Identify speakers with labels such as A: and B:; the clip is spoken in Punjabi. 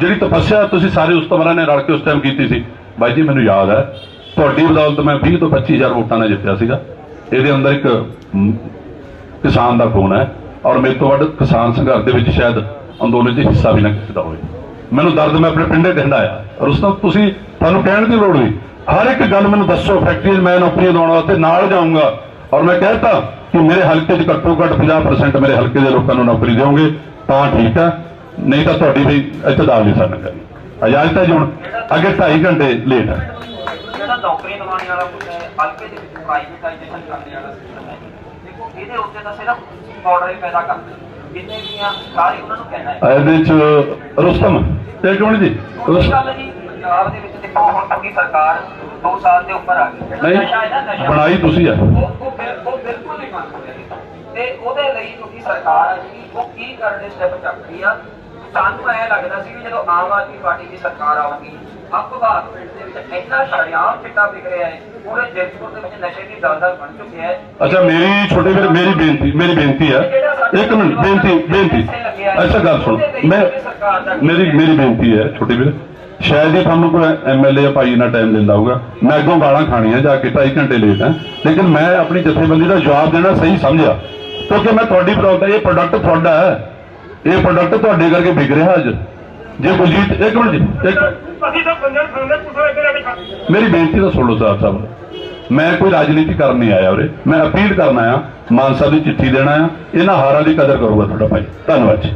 A: ਜਿਹੜੀ ਤਪੱਸਿਆ ਤੁਸੀਂ ਸਾਰੇ ਉਸਤਮਰਾਂ ਨੇ ਰਲ ਕੇ ਉਸ ਟਾਈਮ ਕੀਤੀ ਸੀ, ਬਾਈ ਜੀ ਮੈਨੂੰ ਯਾਦ ਹੈ, ਤੁਹਾਡੀ ਬਦੌਲਤ ਮੈਂ 20 ਤੋਂ 25000 ਵੋਟਾਂ ਨਾਲ ਜਿੱਤਿਆ ਸੀਗਾ। ਇਹਦੇ ਅੰਦਰ ਇੱਕ ਕਿਸਾਨ ਦਾ ਖੂਨ ਹੈ ਔਰ ਮੇਰੇ ਤੋਂ ਵੱਧ ਕਿਸਾਨ ਸੰਘਰਸ਼ ਦੇ ਵਿੱਚ ਸ਼ਾਇਦ ਅੰਦੋਲਨ 'ਚ ਹਿੱਸਾ ਵੀ ਨਾ ਕਿਸੇ ਦਾ ਹੋਵੇ। ਮੈਨੂੰ ਦਰਦ ਮੈਂ ਆਪਣੇ ਪਿੰਡੇ ਕਹਿੰਦਾ ਔਰ ਉਸ ਤੋਂ ਤੁਸੀਂ ਤੁਹਾਨੂੰ ਕਹਿਣ ਦੀ ਲੋੜ ਨਹੀਂ। ਹਰ ਇੱਕ ਗੱਲ ਮੈਨੂੰ ਦੱਸੋ ਫੈਕਟਰੀ 'ਚ ਮੈਂ ਨੌਕਰੀਆਂ ਦਿਵਾਉਣ ਵਾਸਤੇ ਨਾਲ ਜਾਊਂਗਾ। ਔਰ ਮੈਂ ਕਹਿਤਾ ਕਿ ਮੇਰੇ ਹਲਕੇ 'ਚ ਘੱਟੋ ਘੱਟ 50% ਮੇਰੇ ਹਲਕੇ ਦੇ ਲੋਕਾਂ ਨੂੰ ਨੌਕਰੀ ਦਿਓਗੇ, ਤਾਂ ਠੀਕ ਹੈ। ਨਹੀਂ ਤਾਂ ਤੁਹਾਡੀ ਵੀ ਇੱਥੇ ਦਾਲ ਨਹੀਂ ਸਾਨ। ਕਰਨੀ ਇਜਾਜ਼ਤ ਹੈ ਜੀ ਹੁਣ? ਅੱਗੇ 2.5 ਘੰਟੇ ਲੇਟ ਹੈ।
B: ਜਿਹੜਾ ਨੌਕਰੀ ਦਿਵਾਉਣ ਵਾਲਾ ਹਲਕੇ ਦੇ ਵਿੱਚ ਪ੍ਰਾਈਵੇਟਾਈਜੇਸ਼ਨ ਕਰਨ ਵਾਲਾ ਸਿਸਟਮ ਹੈ। ਦੇਖੋ ਇਹਦੇ ਉੱਤੇ ਤਾਂ ਸਿਰਫ ਆਰਡਰ ਹੀ ਪੈਦਾ ਕਰਦੇ ਜਿੰਨੇ ਵੀ ਆ ਸਾਰੇ ਉਹਨਾਂ ਨੂੰ ਕਹਿਣਾ ਹੈ।
A: ਇਹਦੇ 'ਚ ਰੁਸਤਮ ਤੇ ਕੌਣ ਜੀ? ਰੁਸਤਮ।
B: ਨਹੀਂ ਪੰਜਾਬ ਦੇ ਵਿੱਚ ਦੇਖੋ ਹੁਣ ਤੱਕ ਦੀ ਸਰਕਾਰ 2 ਸਾਲ ਦੇ ਉੱਪਰ ਆ ਗਈ
A: ਨਹੀਂ ਬਣਾਈ ਤੁਸੀਂ ਆ।
B: ਉਹ ਉਹ ਬਿਲ- ਉਹ ਬਿਲਕੁਲ ਨਹੀਂ ਮੰਨ ਤੇ ਉਹਦੇ ਲਈ ਤੁਹਾਡੀ ਸਰਕਾਰ ਹੈ ਜਿਹੜੀ ਉਹ ਕੀ ਕਰਨ ਦੇ ਸਟੈਪ ਚੱਕ ਰਹੀ ਆ? ਸਾਨੂੰ ਐ ਲੱਗਦਾ ਸੀ ਵੀ ਜਦੋਂ ਆਮ ਆਦਮੀ ਪਾਰਟੀ ਦੀ ਸਰਕਾਰ ਆਊਗੀ ਅਪਵਾਦ ਪਿੰਡ ਦੇ ਵਿੱਚ ਇੰਨਾ ਸ਼ਰਿਆਮ ਚਿੱਟਾ ਵਿਕ ਰਿਹਾ ਹੈ ਪੂਰੇ ਜੈਤਪੁਰ ਦੇ ਵਿੱਚ ਨਸ਼ੇ ਦੀ ਦਲਦਲ ਬਣ ਚੁੱਕੀ ਹੈ।
A: ਅੱਛਾ ਮੇਰੀ ਛੋਟੇ ਵੀਰ ਮੇਰੀ ਬੇਨਤੀ ਮੇਰੀ ਬੇਨਤੀ ਹੈ। ਇੱਕ ਮਿੰਟ ਬੇਨਤੀ ਬੇਨਤੀ। ਅੱਛਾ ਗੱਲ ਸੁਣ। ਮੈਂ ਮੇਰੀ ਮੇਰੀ ਬੇਨਤੀ ਹੈ ਛੋਟੇ ਵੀਰ। ਸ਼ਾਇਦ ਹੀ ਤੁਹਾਨੂੰ ਕੋਈ ਐਮਐਲਏ ਭਾਈ ਨਾਲ ਟਾਈਮ ਦਿੰਦਾ ਹੋਊਗਾ। ਮੈਂ ਅੱਗੋਂ ਗਾਲਾਂ ਖਾਣੀਆਂ ਜਾ ਕੇ 2.5 ਘੰਟੇ ਲੇਟ ਹਾਂ। ਲੇਕਿਨ ਮੈਂ ਆਪਣੀ ਜਥੇਬੰਦੀ ਦਾ ਜਵਾਬ ਦੇਣਾ ਸਹੀ ਸਮਝਿਆ। ਕਿਉਂਕਿ ਮੈਂ ਤੁਹਾਡੀ ਪ੍ਰੋਡਕਟ ਇਹ ਪ੍ਰੋਡਕਟ ਤੁਹਾਡਾ ਹੈ। ਇਹ ਪ੍ਰੋਡਕਟ ਤੁਹਾਡੇ ਕਰਕੇ ਵਿਕ ਰਿਹਾ ਅੱਜ। ਜੇ ਬਲਜੀਤ ਇੱਕ ਮਿੰਟ ਜੀ ਇੱਕ
C: ਅਸੀਂ ਤਾਂ ਬੰਦੇ ਖਾਂਦੇ ਪੁੱਛੋ ਇੱਧਰ ਆ ਕੇ ਖਾ।
A: ਮੇਰੀ ਬੇਨਤੀ ਤਾਂ ਸੁਣ ਲਓ ਸਾਹਿਬ ਸਾਹਿਬ। ਮੈਂ ਕੋਈ ਰਾਜਨੀਤੀ ਕਰਨ ਨਹੀਂ ਆਇਆ ਉਰੇ। ਮੈਂ ਅਪੀਲ ਕਰਨ ਆਇਆ ਮਾਨ ਸਾਹਿਬ ਦੀ ਚਿੱਠੀ ਦੇਣਾ ਆ ਇਹਨਾਂ ਹਾਰਾਂ ਦੀ ਕਦਰ ਕਰੂਗਾ ਤੁਹਾਡਾ ਭਾਈ। ਧੰਨਵਾਦ ਜੀ।